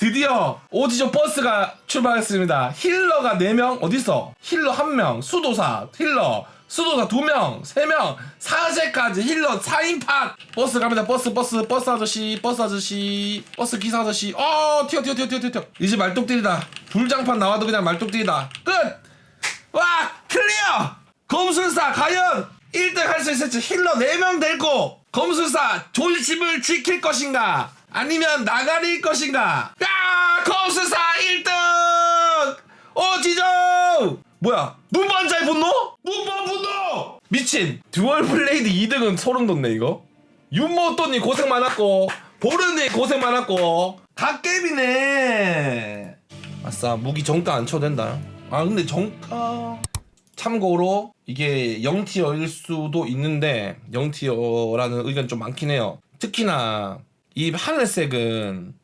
드디어 오지조 버스가 출발했습니다. 힐러가 4명, 어딨어? 힐러 1명, 수도사, 힐러, 수도사 2명, 3명, 사제까지 힐러 4인팟! 버스 갑니다. 버스, 버스, 버스 아저씨, 버스 아저씨, 버스 기사 아저씨. 어, 튀어, 튀어, 튀어, 튀어, 튀어. 이제 말뚝들이다. 불장판 나와도 그냥 말뚝들이다. 끝! 와, 클리어! 검술사, 과연 1등 할 수 있을지 힐러 4명 데리고 검술사 존심을 지킬 것인가? 아니면 나가릴 것인가? 야! 검술사 1등! 오지조! 뭐야? 문반자의 분노? 문반 분노! 미친! 듀얼 블레이드 2등은 소름 돋네 이거 윤모또니 고생 많았고 보르니 고생 많았고 갓겜이네 아싸 무기 정가 안 쳐도 된다 아 근데 정가 참고로 이게 0티어일 수도 있는데 0티어라는 의견 좀 많긴 해요 특히나 이 하늘색은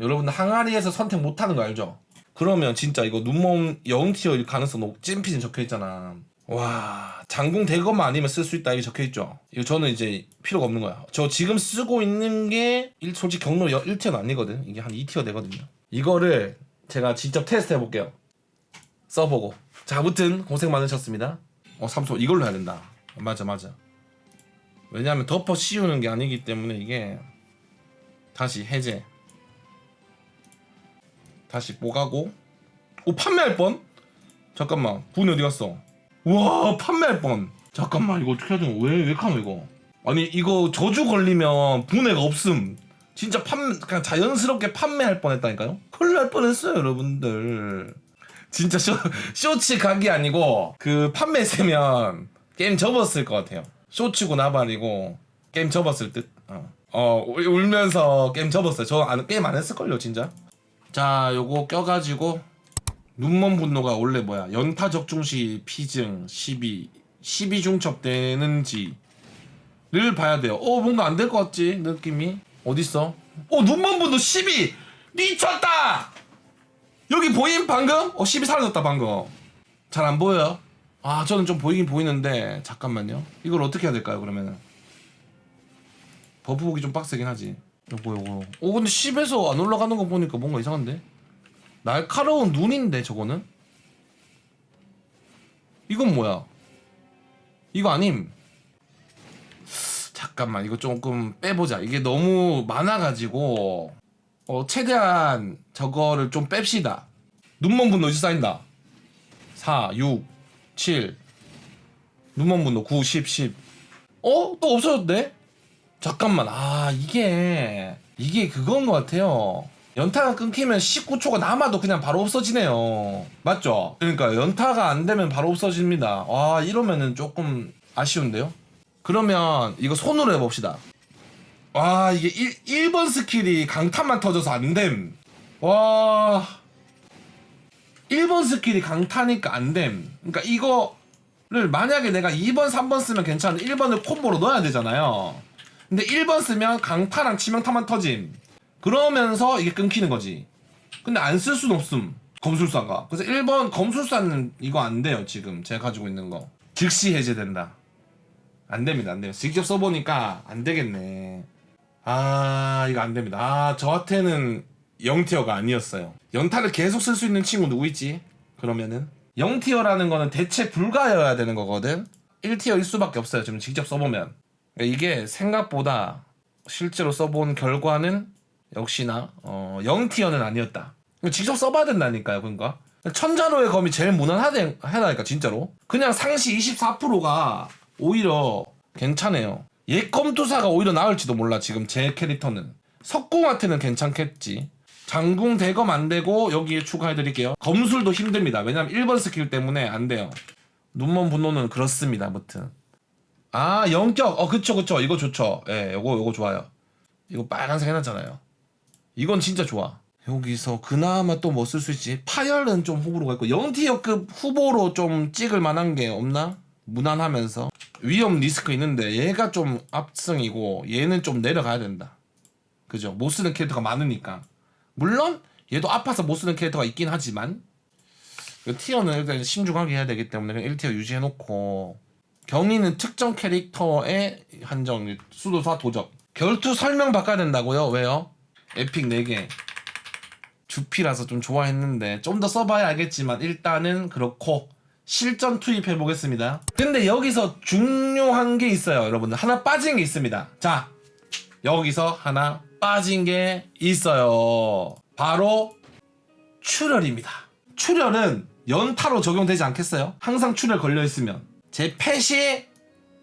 여러분들 항아리에서 선택 못하는 거 알죠? 그러면 진짜 이거 눈몸 0티어일 가능성 높 찐피진 적혀 있잖아. 와 장궁 대검만 아니면 쓸 수 있다 이게 적혀 있죠? 이거 저는 이제 필요가 없는 거야. 저 지금 쓰고 있는 게 일- 솔직히 경로 1티어는 아니거든. 이게 한 2티어 되거든요. 이거를 제가 직접 테스트 해볼게요. 써보고. 자 아무튼 고생 많으셨습니다. 어 삼소 이걸로 해야 된다. 맞아 맞아. 왜냐하면 덮어 씌우는 게 아니기 때문에 이게 다시 해제. 다시 뽀가고? 오 판매할 뻔? 잠깐만 분이 어디 갔어? 와 판매할 뻔. 잠깐만 이거 어떻게 해야 되나 왜왜 카노 이거? 아니 이거 저주 걸리면 분해가 없음. 진짜 판 그냥 자연스럽게 판매할 뻔했다니까요? 큰일 날 뻔했어요 여러분들. 진짜 쇼, 쇼츠 각이 아니고 그 판매 세면 게임 접었을 것 같아요. 쇼츠고 나발이고 게임 접었을 듯. 어, 어 울- 울면서 게임 접었어요. 저 안, 게임 안 했을걸요 진짜? 자 요거 껴가지고 눈먼 분노가 원래 뭐야? 연타 적중 시 피증 12 12 중첩 되는지를 봐야 돼요. 어 뭔가 안 될 것 같지? 느낌이? 어딨어? 어 눈먼 분노 12 미쳤다! 여기 보임 방금? 어 12 사라졌다 방금. 잘 안 보여요? 아 저는 좀 보이긴 보이는데 잠깐만요. 이걸 어떻게 해야 될까요 그러면은 버프 보기 좀 빡세긴 하지. 요거 요거. 어 근데 10에서 안 올라가는 거 보니까 뭔가 이상한데? 날카로운 눈인데 저거는? 이건 뭐야? 이거 아님? 잠깐만 이거 조금 빼보자. 이게 너무 많아가지고. 어 최대한 저거를 좀 뺍시다. 눈먼 분노 이제 쌓인다. 4 6 7 눈먼 분노 9 10 10 어? 또 없어졌네? 잠깐만 아 이게 이게 그건 것 같아요. 연타가 끊기면 19초가 남아도 그냥 바로 없어지네요. 맞죠? 그러니까 연타가 안 되면 바로 없어집니다. 와 이러면은 조금 아쉬운데요? 그러면 이거 손으로 해봅시다. 와 이게 1, 1번 스킬이 강탄만 터져서 안됨. 와 1번 스킬이 강타니까 안됨. 그러니까 이거를 만약에 내가 2번 3번 쓰면 괜찮은데 1번을 콤보로 넣어야 되잖아요 근데 1번 쓰면 강타랑 치명타만 터짐. 그러면서 이게 끊기는 거지. 근데 안쓸 수는 없음 검술사가. 그래서 1번 검술사는 이거 안 돼요 지금. 제가 가지고 있는 거. 즉시 해제된다. 안 됩니다 안 돼요 직접 써보니까 안 되겠네. 아 이거 안 됩니다. 아 저한테는 0티어가 아니었어요. 연타를 계속 쓸 수 있는 친구 누구 있지? 그러면은? 0티어라는 거는 대체 불가여야 되는 거거든? 1티어일 수밖에 없어요 지금 직접 써보면 이게 생각보다 실제로 써본 결과는 역시나 어, 0티어는 아니었다. 직접 써봐야 된다니까요 그러니까. 천자로의 검이 제일 무난하다니까 진짜로. 그냥 상시 24%가 오히려 괜찮아요. 예검투사가 오히려 나을지도 몰라 지금 제 캐릭터는. 석궁한테는 괜찮겠지. 장궁 대검 안 되고 여기에 추가해드릴게요. 검술도 힘듭니다. 왜냐면 1번 스킬 때문에 안 돼요. 눈먼 분노는 그렇습니다 아무튼 아 영격. 어 그쵸 그쵸. 이거 좋죠. 예 요거 요거 좋아요. 이거 빨간색 해놨잖아요. 이건 진짜 좋아. 여기서 그나마 또 뭐 쓸 수 있지? 파열은 좀 호불호가 있고 0티어급 후보로 좀 찍을 만한 게 없나? 무난하면서. 위험 리스크 있는데 얘가 좀 압승이고 얘는 좀 내려가야 된다. 그죠? 못 쓰는 캐릭터가 많으니까. 물론 얘도 아파서 못 쓰는 캐릭터가 있긴 하지만 그 티어는 일단 신중하게 해야 되기 때문에 그냥 1티어 유지해놓고 경위는 특정 캐릭터의 한정 수도사 도적 결투 설명 바꿔야 된다고요? 왜요? 에픽 4개 주피라서 좀 좋아했는데 좀 더 써봐야 알겠지만 일단은 그렇고 실전 투입해 보겠습니다. 근데 여기서 중요한 게 있어요, 여러분들. 하나 빠진 게 있습니다. 자, 여기서 하나 빠진 게 있어요. 바로 출혈입니다. 출혈은 연타로 적용되지 않겠어요? 항상 출혈 걸려 있으면 제 펫이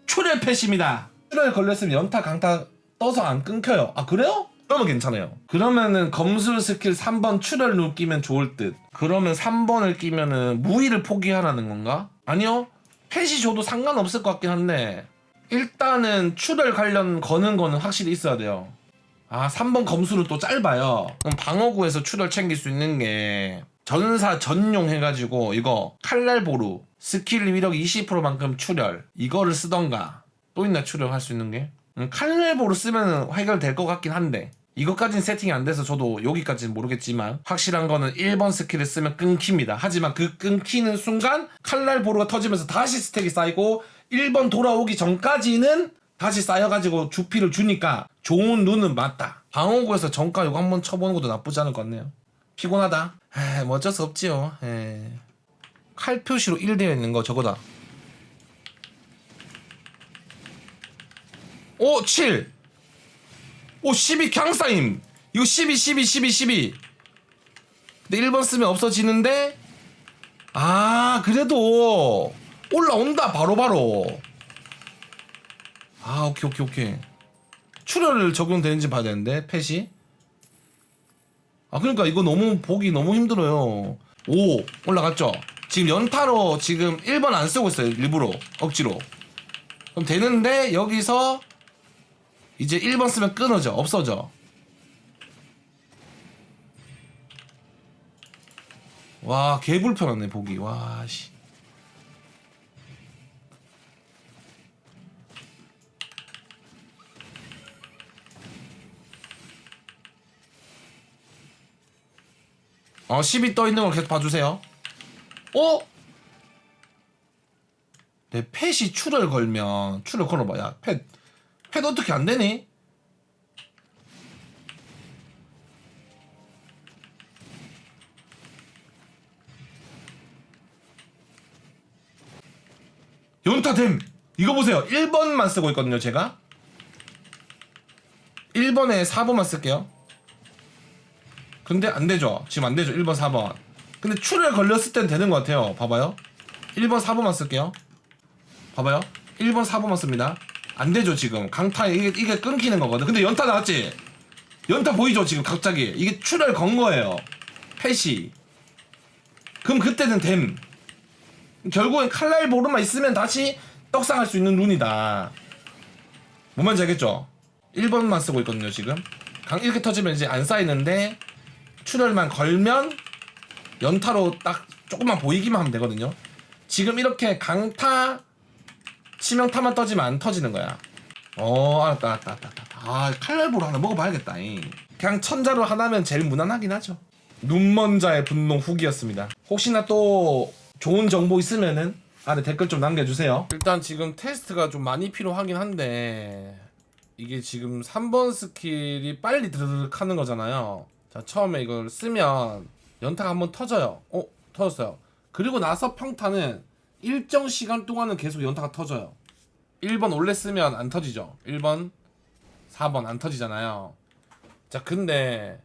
출혈 펫입니다. 출혈 걸려 있으면 연타 강타 떠서 안 끊겨요. 아 그래요? 그러면 괜찮아요. 그러면은 검술 스킬 3번 출혈 룰 끼면 좋을 듯. 그러면 3번을 끼면은 무의를 포기하라는 건가? 아니요. 펫이 줘도 상관없을 것 같긴 한데 일단은 출혈 관련 거는 거는 확실히 있어야 돼요. 아 3번 검수는 또 짧아요. 그럼 방어구에서 출혈 챙길 수 있는 게 전사 전용 해가지고 이거 칼날 보루 스킬 위력 20%만큼 출혈 이거를 쓰던가 또 있나 출혈할 수 있는 게 음, 칼날 보루 쓰면 해결될 것 같긴 한데 이것까진 세팅이 안 돼서 저도 여기까지는 모르겠지만 확실한 거는 1번 스킬을 쓰면 끊깁니다. 하지만 그 끊기는 순간 칼날 보루가 터지면서 다시 스택이 쌓이고 1번 돌아오기 전까지는 다시 쌓여가지고 주피를 주니까 좋은 눈은 맞다. 방어구에서 정가 이거 한번 쳐보는 것도 나쁘지 않을 것 같네요. 피곤하다. 에이, 뭐 어쩔 수 없지요. 에이. 칼 표시로 1 되어 있는 거 저거다. 오, 7. 오, 12 강사임. 이거 12, 12, 12, 12. 근데 1번 쓰면 없어지는데, 아, 그래도 올라온다, 바로바로. 아, 오케이, 오케이, 오케이. 출혈을 적용되는지 봐야 되는데, 펫이. 아, 그러니까 이거 너무 보기 너무 힘들어요. 오, 올라갔죠? 지금 연타로 지금 1번 안 쓰고 있어요, 일부러. 억지로. 그럼 되는데, 여기서 이제 1번 쓰면 끊어져, 없어져. 와, 개 불편하네, 보기. 와, 씨. 어, 10이 떠 있는 걸 계속 봐주세요. 어? 내 펫이 출을 걸면 출을 걸어봐. 야, 펫, 펫 어떻게 안 되니? 연타됨! 이거 보세요. 1번만 쓰고 있거든요, 제가. 1번에 4번만 쓸게요. 근데 안 되죠. 지금 안 되죠. 1번, 4번. 근데 출혈 걸렸을 땐 되는 것 같아요. 봐봐요. 1번, 4번만 쓸게요. 봐봐요. 1번, 4번만 씁니다. 안 되죠, 지금. 강타, 이게, 이게 끊기는 거거든. 근데 연타 나왔지? 연타 보이죠, 지금 갑자기. 이게 출혈 건 거예요. 펫이. 그럼 그때는 됨. 결국엔 칼날 보르만 있으면 다시 떡상할 수 있는 룬이다. 뭔 말인지 알겠죠? 1번만 쓰고 있거든요, 지금. 강 이렇게 터지면 이제 안 쌓이는데 출혈만 걸면 연타로 딱 조금만 보이기만 하면 되거든요. 지금 이렇게 강타 치명타만 떠지면 안 터지는 거야. 어, 알았다, 알았다, 알았다. 아, 칼날보로 하나 먹어봐야겠다. 잉. 그냥 천자로 하나면 제일 무난하긴 하죠. 눈먼 자의 분노 후기였습니다. 혹시나 또 좋은 정보 있으면은 아래 댓글 좀 남겨주세요. 일단 지금 테스트가 좀 많이 필요하긴 한데 이게 지금 3번 스킬이 빨리 드르륵 하는 거잖아요. 자, 처음에 이걸 쓰면 연타가 한번 터져요. 어, 터졌어요. 그리고 나서 평타는 일정 시간 동안은 계속 연타가 터져요. 1번 원래 쓰면 안 터지죠. 1번, 4번 안 터지잖아요. 자, 근데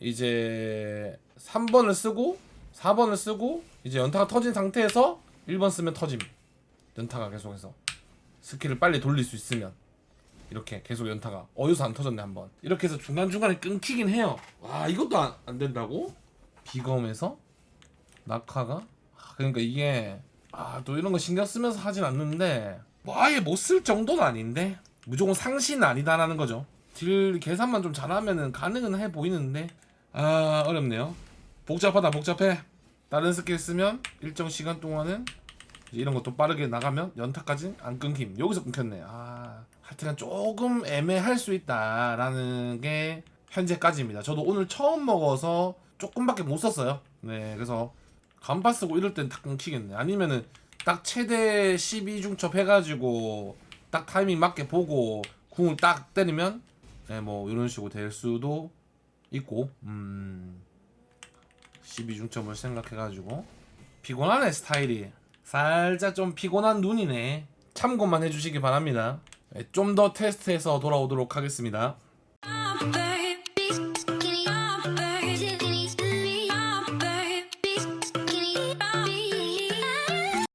이제 3번을 쓰고 4번을 쓰고 이제 연타가 터진 상태에서 1번 쓰면 터짐. 연타가 계속해서 스킬을 빨리 돌릴 수 있으면 이렇게 계속 연타가 어디서 안 터졌네 한번. 이렇게 해서 중간중간에 끊기긴 해요. 와 이것도 안, 안 된다고? 비검에서 낙하가? 아, 그러니까 이게 아 또 이런 거 신경 쓰면서 하진 않는데 뭐 아예 못 쓸 정도는 아닌데 무조건 상시는 아니다라는 거죠. 딜 계산만 좀 잘하면은 가능은 해 보이는데 아 어렵네요. 복잡하다 복잡해. 다른 스킬 쓰면 일정 시간 동안은 이런 것도 빠르게 나가면 연타까지 안 끊김. 여기서 끊겼네. 아 하여튼 조금 애매할 수 있다라는 게 현재까지입니다. 저도 오늘 처음 먹어서 조금밖에 못 썼어요. 네, 그래서 간파 쓰고 이럴 땐 딱 끊기겠네. 아니면은 딱 최대 12중첩 해가지고 딱 타이밍 맞게 보고 궁을 딱 때리면 네, 뭐 이런 식으로 될 수도 있고 음 12중첩을 생각해가지고 피곤하네 스타일이 살짝 좀 피곤한 눈이네 참고만 해주시기 바랍니다 네, 좀더 테스트해서 돌아오도록 하겠습니다.